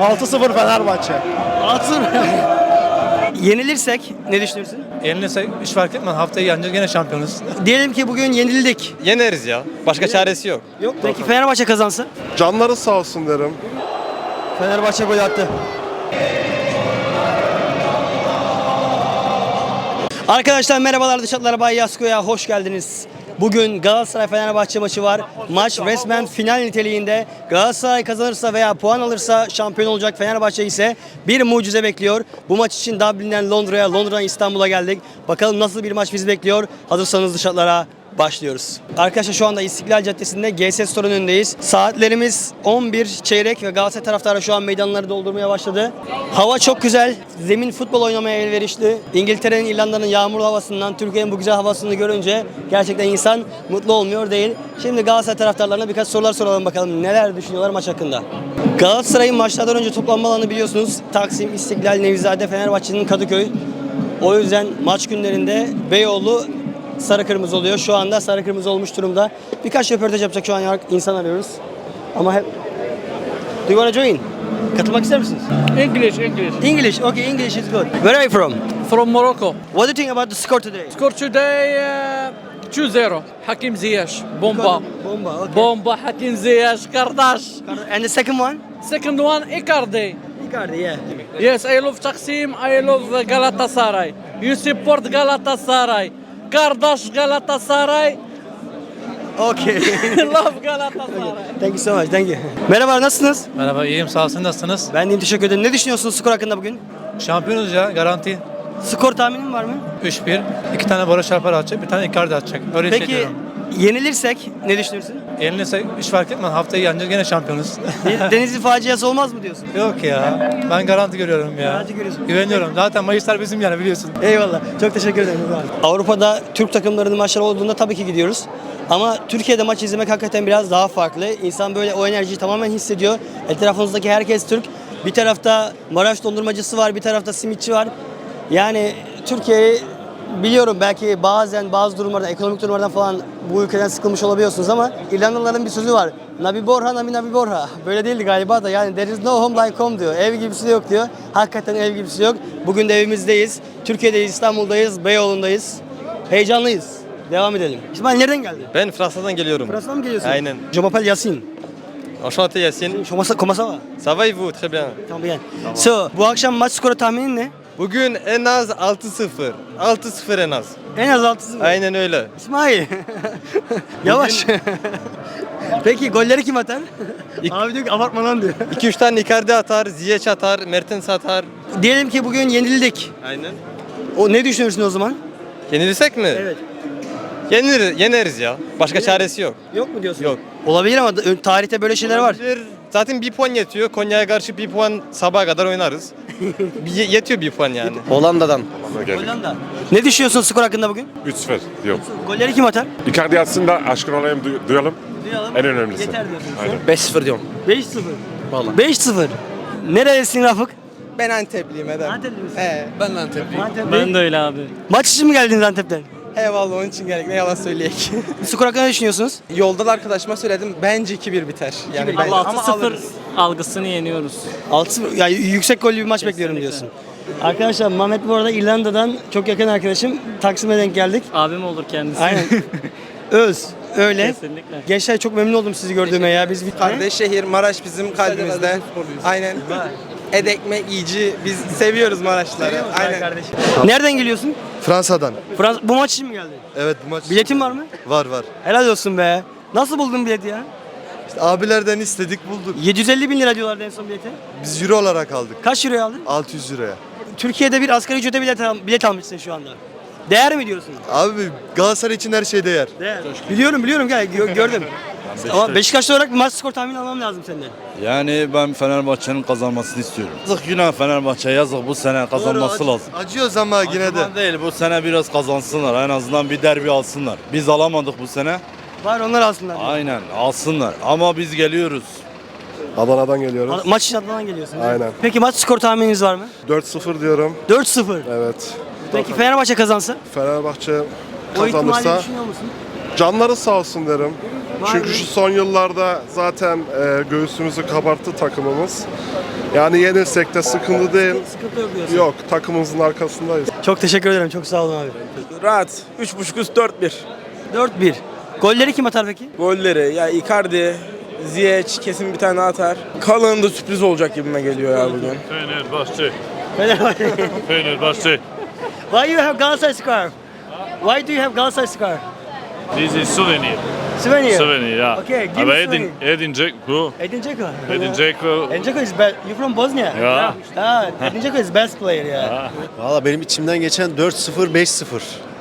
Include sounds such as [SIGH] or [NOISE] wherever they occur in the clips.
6-0 Fenerbahçe. Altın. Yenilirsek ne düşünürsün? Yenilirse hiç fark etmez. Haftayı yeneceğiz gene şampiyonuz. Diyelim ki bugün yenildik. Yeneriz ya. Başka çaresi yok. Yok. Peki Fenerbahçe kazansa? Canları sağ olsun derim. Fenerbahçe gol attı. Arkadaşlar merhabalar Dışatlar Bay Yasko'ya hoş geldiniz. Bugün Galatasaray Fenerbahçe maçı var. Maç resmen final niteliğinde. Galatasaray kazanırsa veya puan alırsa şampiyon olacak. Fenerbahçe ise bir mucize bekliyor. Bu maç için Dublin'den Londra'ya, Londra'dan İstanbul'a geldik. Bakalım nasıl bir maç bizi bekliyor. Hazırsanız Dışatlar'a başlıyoruz. Arkadaşlar şu anda İstiklal Caddesi'nde GS Store'un önündeyiz. Saatlerimiz 11 çeyrek ve Galatasaray taraftarı şu an meydanları doldurmaya başladı. Hava çok güzel. Zemin futbol oynamaya elverişli. İngiltere'nin, İrlanda'nın yağmurlu havasından Türkiye'nin bu güzel havasını görünce gerçekten insan mutlu olmuyor değil. Şimdi Galatasaray taraftarlarına birkaç sorular soralım bakalım neler düşünüyorlar maç hakkında. Galatasaray'ın maçlardan önce toplanma alanı biliyorsunuz. Taksim, İstiklal, Nevizade, Fenerbahçe'nin Kadıköy. O yüzden maç günlerinde Beyoğlu sarı kırmızı oluyor. Şu anda sarı kırmızı olmuş durumda. Birkaç röportaj yapacak şu an insan arıyoruz. Ama hep... Do you want to join? Katılmak ister misiniz? English, English. English, okay, English is good. Where are you from? From Morocco. What do you think about the score today? Score today uh, 2-0. Hakim Ziyech. Bomba. Bomba, okay. Bomba Hakim Ziyech. Kardeş. And the second one? Second one Icardi. Icardi, yeah. Yes, I love Taksim. I love Galatasaray. You support Galatasaray. Kardeş Galatasaray. Okay. [LAUGHS] love Galatasaray. thank you so much, thank you. Merhaba, nasılsınız? Merhaba iyiyim sağ olsun nasılsınız? Ben de teşekkür ederim. Ne düşünüyorsunuz skor hakkında bugün? Şampiyonuz ya garanti. Skor tahminin var mı? 3-1. İki tane Barış Alper atacak bir tane Icardi atacak. Öyle Peki hissediyorum. Yenilirsek ne düşünürsün? Yenilirse hiç fark etmez. Haftayı yeneceğiz gene şampiyonuz. [LAUGHS] Denizli faciası olmaz mı diyorsun? Yok ya. Ben garanti görüyorum ya. Garanti görüyorsun. Güveniyorum. Zaten Mayıslar bizim yani biliyorsun. Eyvallah. Çok teşekkür ederim. Avrupa'da Türk takımlarının maçları olduğunda tabii ki gidiyoruz. Ama Türkiye'de maç izlemek hakikaten biraz daha farklı. İnsan böyle o enerjiyi tamamen hissediyor. Etrafınızdaki herkes Türk. Bir tarafta Maraş dondurmacısı var, bir tarafta simitçi var. Yani Türkiye'yi biliyorum belki bazen bazı durumlarda, ekonomik durumlardan falan bu ülkeden sıkılmış olabiliyorsunuz ama İrlandalıların bir sözü var. Nabi Borha, Nabi Nabi Borha. Böyle değildi galiba da yani there is no home like home diyor. Ev gibisi de yok diyor. Hakikaten ev gibisi yok. Bugün de evimizdeyiz. Türkiye'deyiz, İstanbul'dayız, Beyoğlu'ndayız. Heyecanlıyız. Devam edelim. İsmail nereden geldin? Ben Fransa'dan geliyorum. Fransa'dan mı geliyorsun? Aynen. Je m'appelle Yasin. Enchanté Yacine. Comment ça, comment ça va? Ça va et vous? Très bien. Tamam bien. So, bu akşam maç skoru tahminin ne? Bugün en az 6-0. 6-0 en az. En az 6 Aynen öyle. İsmail. Yavaş. Peki golleri kim atar? Abi diyor ki abartma lan diyor. [LAUGHS] 2-3 tane Icardi atar, Ziyech atar, Mertens atar. Diyelim ki bugün yenildik. Aynen. O ne düşünürsün o zaman? Yenilirsek mi? Evet. Yenir, yeneriz ya. Başka çaresi yok. Yok mu diyorsun? Yok. Olabilir ama da- tarihte böyle şeyler var. Olabilir. Zaten bir puan yetiyor. Konya'ya karşı bir puan sabaha kadar oynarız. Yetiyor bir puan yani. Hollanda'dan. Hollanda. Ne düşünüyorsun skor hakkında bugün? 3-0 yok. Golleri kim atar? Icardi atsın da aşkın olayım duy- duyalım. Duyalım. En önemlisi. Yeter diyorsun. Aynen. 5-0 diyorum. 5-0. Vallahi. 5-0. Nerelisin Rafık? Ben Antepliyim Eder. Antepli misin? He. Ben Antepli. Antepli. Ben de öyle abi. Maç için mi geldiniz Antep'ten? Eyvallah onun için gerek ne yalan söyleyek. [LAUGHS] Skor hakkında ne düşünüyorsunuz? Yolda da arkadaşıma söyledim bence 2-1 biter. Yani 2-1. ben, Allah ama 6-0 alırız. algısını yeniyoruz. 6-0 yani yüksek gollü bir maç bekliyorum diyorsun. Arkadaşlar Mehmet bu arada İrlanda'dan çok yakın arkadaşım. Taksim'e denk geldik. Abim olur kendisi. Aynen. [LAUGHS] Öz. Öyle. Kesinlikle. Gençler çok memnun oldum sizi gördüğüme ya. Biz bir Kardeş şehir Maraş bizim kalbimizde. Aynen. Et ekmek yiyici biz seviyoruz Maraşları. Aynen. Nereden geliyorsun? Fransa'dan. Frans bu maç için mi geldin? Evet bu maç Biletin var mı? var var. Helal olsun be. Nasıl buldun bileti ya? İşte abilerden istedik bulduk. 750 bin lira diyorlardı en son bileti. Biz euro olarak aldık. Kaç euroya aldın? 600 liraya. Türkiye'de bir asgari ücrete bilet, al- bilet almışsın şu anda. Değer mi diyorsun? Abi Galatasaray için her şey değer. Değer. Biliyorum biliyorum gel gö- gördüm. Ama Beşiktaşlı olarak bir maç skor tahmini almam lazım senden. Yani ben Fenerbahçe'nin kazanmasını istiyorum. Yazık günah Fenerbahçe yazık bu sene kazanması Doğru, lazım. ac- Acıyoruz ama yine de. Değil bu sene biraz kazansınlar en azından bir derbi alsınlar. Biz alamadık bu sene. Var onlar alsınlar. Aynen alsınlar ama biz geliyoruz. Adana'dan geliyoruz. Maç için Adana'dan geliyorsun. değil mi? Aynen. Peki maç skor tahmininiz var mı? 4-0 diyorum. 4-0. Evet. Peki Fenerbahçe kazansa? Fenerbahçe O ihtimali kazanırsa düşünüyor musun? Canları sağ olsun derim. Çünkü şu son yıllarda zaten e, göğsümüzü kabarttı takımımız. Yani yenilsek de sıkıntı değil. Sıkıntı yok diyorsun. Yok takımımızın arkasındayız. Çok teşekkür ederim. Çok sağ olun abi. Rahat. 3.5 üst 4-1. 4-1. Golleri kim atar peki? Golleri ya Icardi, Ziyech kesin bir tane atar. Kalan'ın da sürpriz olacak gibime geliyor ya bugün. Fenerbahçe. Fenerbahçe. Fenerbahçe. Why you have Galatasaray scarf? Why do you have Galatasaray scarf? This is souvenir. Souvenir. Souvenir, yeah. Okay, give me Edin, Edin Dzeko. Edin Dzeko. Edin Dzeko. Edin Dzeko is best. You from Bosnia? Yeah. Ah, Edin Dzeko is best player ya. Valla benim içimden geçen 4-0 5-0.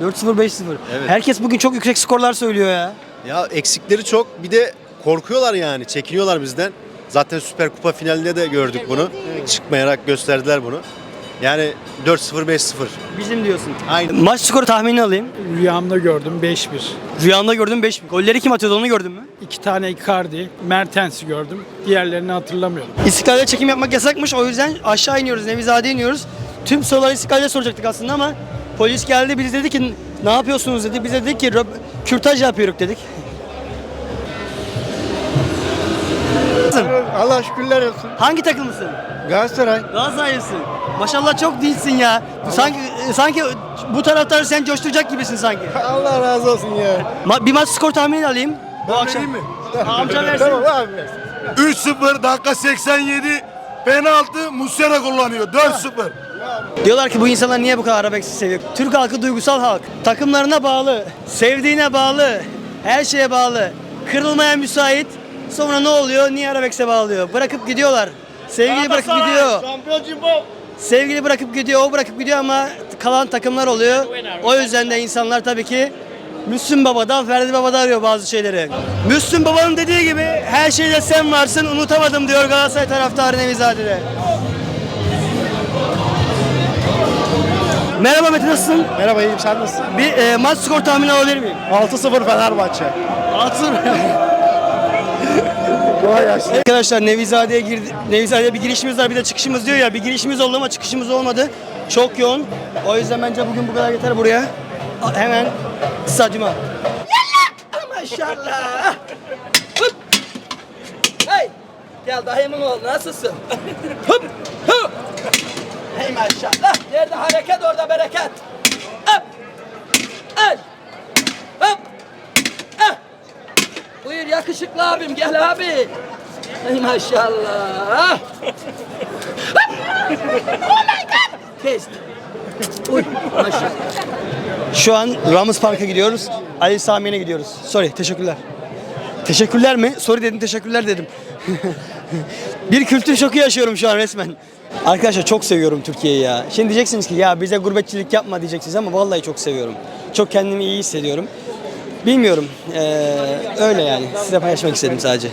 4-0 5-0. Herkes bugün çok yüksek skorlar söylüyor ya. Ya eksikleri çok. Bir de korkuyorlar yani. Çekiniyorlar bizden. Zaten Süper Kupa finalinde de gördük bunu. Çıkmayarak gösterdiler bunu. Yani 4-0 5-0. Bizim diyorsun. Aynen. Maç skoru tahmini alayım. Rüyamda gördüm 5-1. Rüyamda gördüm 5 Golleri kim atıyordu onu gördün mü? İki tane Icardi, Mertens'i gördüm. Diğerlerini hatırlamıyorum. İstiklal'de çekim yapmak yasakmış. O yüzden aşağı iniyoruz. Nevizade'ye iniyoruz. Tüm soruları İstiklal'de soracaktık aslında ama polis geldi. Biz dedi ki ne yapıyorsunuz dedi. Biz de dedik ki "Röp- kürtaj yapıyoruz dedik. Allah şükürler olsun. Hangi takımlısın? Galatasaray. Galatasaraylısın. Maşallah çok değilsin ya. Sanki sanki bu taraftarı sen coşturacak gibisin sanki. [LAUGHS] Allah razı olsun ya. Ma- bir maç skor tahmini alayım. Bu akşam. mi? Amca versin. abi. 3-0 dakika 87 penaltı Muslera kullanıyor 4-0. Diyorlar ki bu insanlar niye bu kadar arabeksi seviyor? Türk halkı duygusal halk. Takımlarına bağlı, sevdiğine bağlı, her şeye bağlı. Kırılmaya müsait. Sonra ne oluyor? Niye arabekse bağlıyor? Bırakıp gidiyorlar. Sevgili bırakıp gidiyor. Sevgili bırakıp gidiyor, o bırakıp gidiyor ama kalan takımlar oluyor. O yüzden de insanlar tabii ki Müslüm Baba'dan Ferdi Baba'dan arıyor bazı şeyleri. Müslüm Baba'nın dediği gibi her şeyde sen varsın unutamadım diyor Galatasaray taraftarı Nevizade'de. Merhaba Metin nasılsın? Merhaba iyiyim sen nasılsın? Bir e, maç skor tahmini alabilir miyim? 6-0 Fenerbahçe. 6-0 Arkadaşlar Nevizade'ye girdi. Nevizade'ye bir girişimiz var bir de çıkışımız diyor ya. Bir girişimiz oldu ama çıkışımız olmadı. Çok yoğun. O yüzden bence bugün bu kadar yeter buraya. Hemen stadyuma. Maşallah. hey. Gel daha emin ol. Nasılsın? Hıp. Hıp. Hey maşallah. Nerede hareket orada bereket. Buyur yakışıklı abim gel abi. Ay maşallah. oh my god. Test. Uy maşallah. Şu an Ramos Park'a gidiyoruz. Ali Sami'ne gidiyoruz. Sorry, teşekkürler. Teşekkürler mi? Sorry dedim, teşekkürler dedim. [LAUGHS] Bir kültür şoku yaşıyorum şu an resmen. Arkadaşlar çok seviyorum Türkiye'yi ya. Şimdi diyeceksiniz ki ya bize gurbetçilik yapma diyeceksiniz ama vallahi çok seviyorum. Çok kendimi iyi hissediyorum. Bilmiyorum. Ee, öyle yani. Size paylaşmak istedim sadece.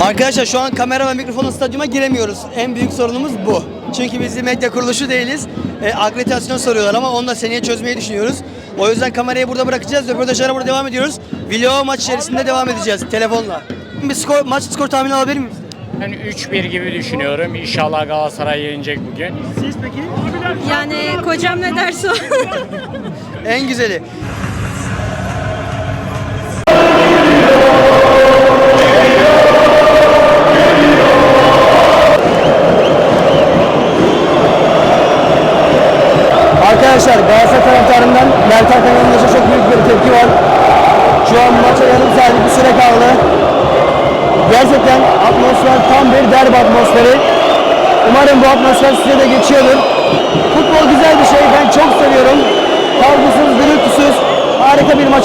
Arkadaşlar şu an kamera ve mikrofonla stadyuma giremiyoruz. En büyük sorunumuz bu. Çünkü biz bir medya kuruluşu değiliz. E, akreditasyon soruyorlar ama onu da seneye çözmeyi düşünüyoruz. O yüzden kamerayı burada bırakacağız. Röportajlara burada devam ediyoruz. Video maç içerisinde devam edeceğiz telefonla. Bir skor, maç skor tahmini alabilir miyiz? Ben 3-1 gibi düşünüyorum. İnşallah Galatasaray yenecek bugün. Siz peki? Yani kocam ne derse o. En güzeli.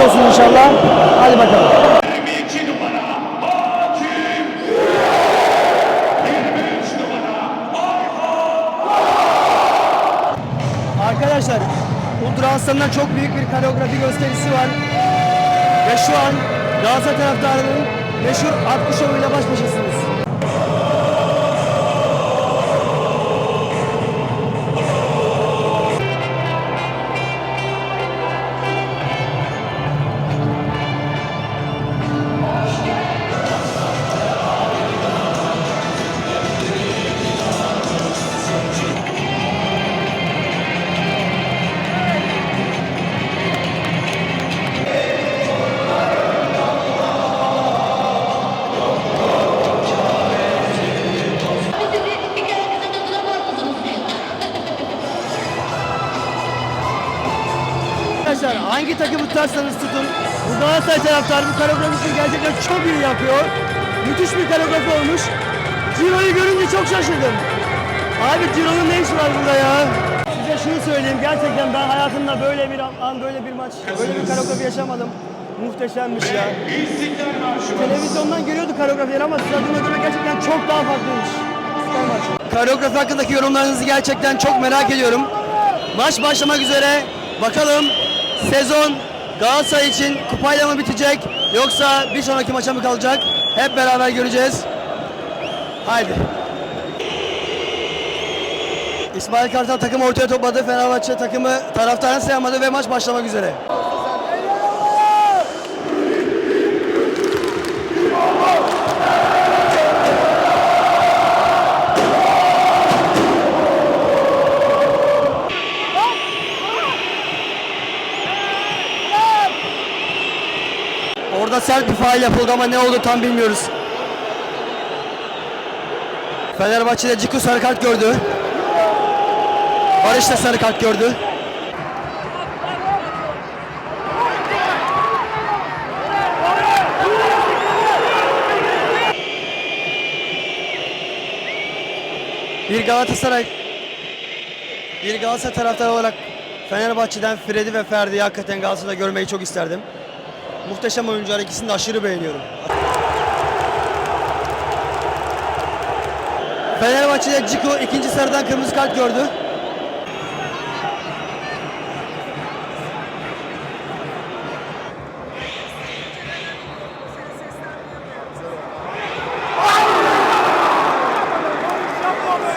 Maç olsun inşallah. Hadi bakalım. Arkadaşlar, Ultra Aslan'dan çok büyük bir koreografi gösterisi var. Ve şu an Galatasaray taraftarının meşhur Akkı Şovu'yla baş başasınız. Tutarsanız tutun bu Galatasaray taraftarı bu koreografisini gerçekten çok iyi yapıyor. Müthiş bir koreografi olmuş. Ciro'yu görünce çok şaşırdım. Abi Ciro'nun ne işi var burada ya? Size şunu söyleyeyim gerçekten ben hayatımda böyle bir an, böyle bir maç, böyle bir koreografi yaşamadım. Muhteşemmiş ya. Televizyondan görüyorduk koreografileri ama stadyuma göre gerçekten çok daha farklıymış. Koreografi hakkındaki yorumlarınızı gerçekten çok merak ediyorum. Maç başlamak üzere. Bakalım sezon Galatasaray için kupayla mı bitecek yoksa bir sonraki maça mı kalacak? Hep beraber göreceğiz. Haydi. İsmail Kartal takımı ortaya topladı. Fenerbahçe takımı taraftarını sayamadı ve maç başlamak üzere. Sert bir faal yapıldı ama ne oldu tam bilmiyoruz. Fenerbahçe'de Ciku sarı kart gördü. Barış da sarı kart gördü. Bir Galatasaray bir Galatasaray taraftarı olarak Fenerbahçe'den Freddy ve Ferdi'yi hakikaten Galatasaray'da görmeyi çok isterdim. Muhteşem oyuncular ikisini de aşırı beğeniyorum. Fenerbahçe'de Ciku ikinci sarıdan kırmızı kart gördü.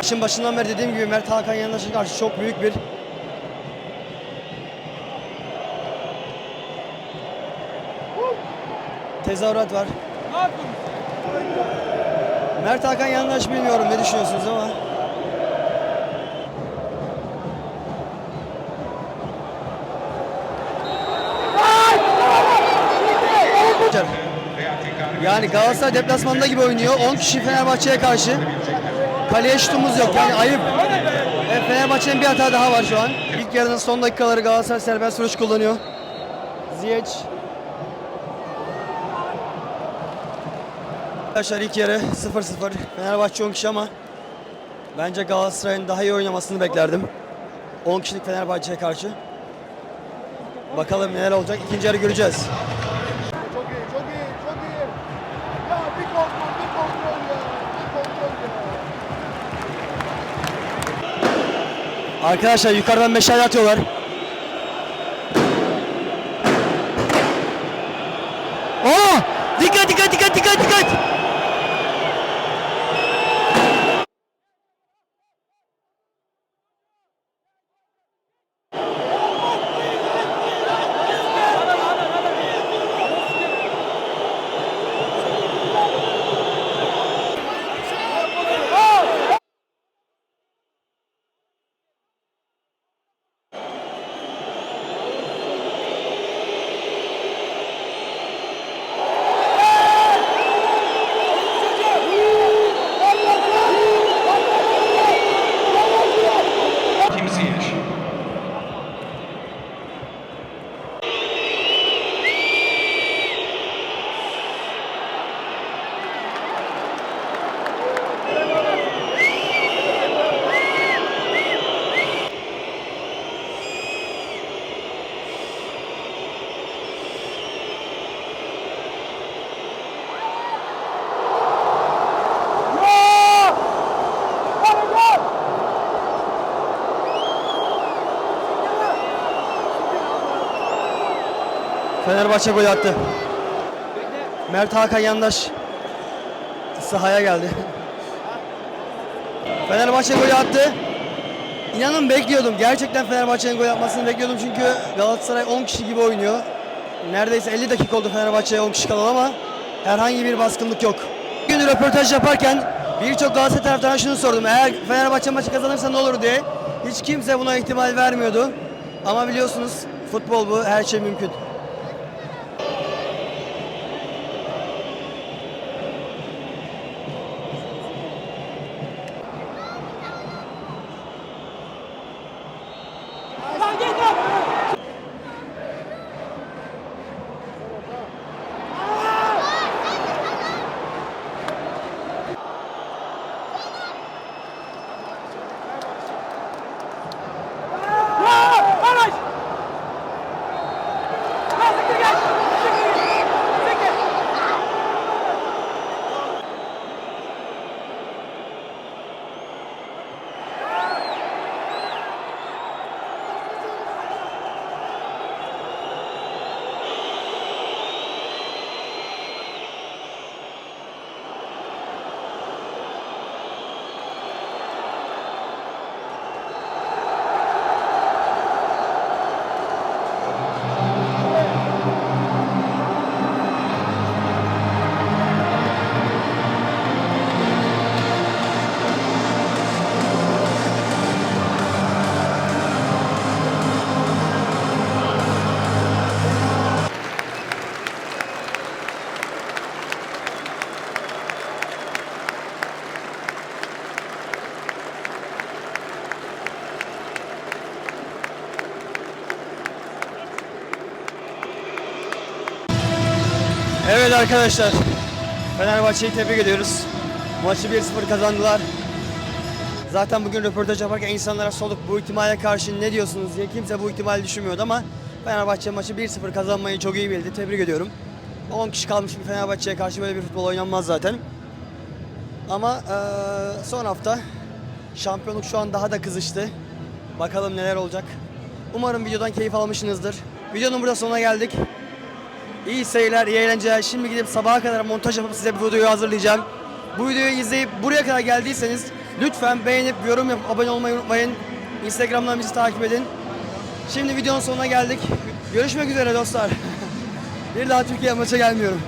İşin başından beri dediğim gibi Mert Hakan Yandaş'a karşı çok büyük bir tezahürat var. Mert Hakan Yandaş bilmiyorum ne düşünüyorsunuz ama. Yani Galatasaray deplasmanda gibi oynuyor. 10 kişi Fenerbahçe'ye karşı. Kaleye şutumuz yok. Yani ayıp. Evet, Fenerbahçe'nin bir hata daha var şu an. İlk yarının son dakikaları Galatasaray serbest vuruş kullanıyor. Ziyech Arkadaşlar ilk yarı 0-0. Fenerbahçe 10 kişi ama bence Galatasaray'ın daha iyi oynamasını beklerdim. 10 kişilik Fenerbahçe'ye karşı. Bakalım neler olacak. İkinci yarı göreceğiz. Çok iyi, çok iyi, çok iyi. Ya bir kontrol, bir kontrol ya. Bir kontrol ya. Arkadaşlar yukarıdan meşale atıyorlar. Fenerbahçe gol attı. Mert Hakan Yandaş sahaya geldi. [LAUGHS] Fenerbahçe golü attı. İnanın bekliyordum. Gerçekten Fenerbahçe'nin gol atmasını bekliyordum çünkü Galatasaray 10 kişi gibi oynuyor. Neredeyse 50 dakika oldu Fenerbahçe'ye 10 kişi kalan ama herhangi bir baskınlık yok. Bugün röportaj yaparken birçok Galatasaray taraftarına şunu sordum. Eğer Fenerbahçe maçı kazanırsa ne olur diye. Hiç kimse buna ihtimal vermiyordu. Ama biliyorsunuz futbol bu, her şey mümkün. Arkadaşlar. Fenerbahçe'yi tebrik ediyoruz. Maçı 1-0 kazandılar. Zaten bugün röportaj yaparken insanlara sorduk bu ihtimale karşı ne diyorsunuz diye. Kimse bu ihtimali düşünmüyordu ama Fenerbahçe maçı 1-0 kazanmayı çok iyi bildi. Tebrik ediyorum. 10 kişi kalmış bir Fenerbahçe'ye karşı böyle bir futbol oynanmaz zaten. Ama eee, son hafta şampiyonluk şu an daha da kızıştı. Bakalım neler olacak. Umarım videodan keyif almışsınızdır. Videonun burada sonuna geldik. İyi seyirler, iyi eğlenceler. Şimdi gidip sabaha kadar montaj yapıp size bu videoyu hazırlayacağım. Bu videoyu izleyip buraya kadar geldiyseniz lütfen beğenip yorum yapıp abone olmayı unutmayın. Instagram'dan bizi takip edin. Şimdi videonun sonuna geldik. Görüşmek üzere dostlar. [LAUGHS] Bir daha Türkiye maça gelmiyorum.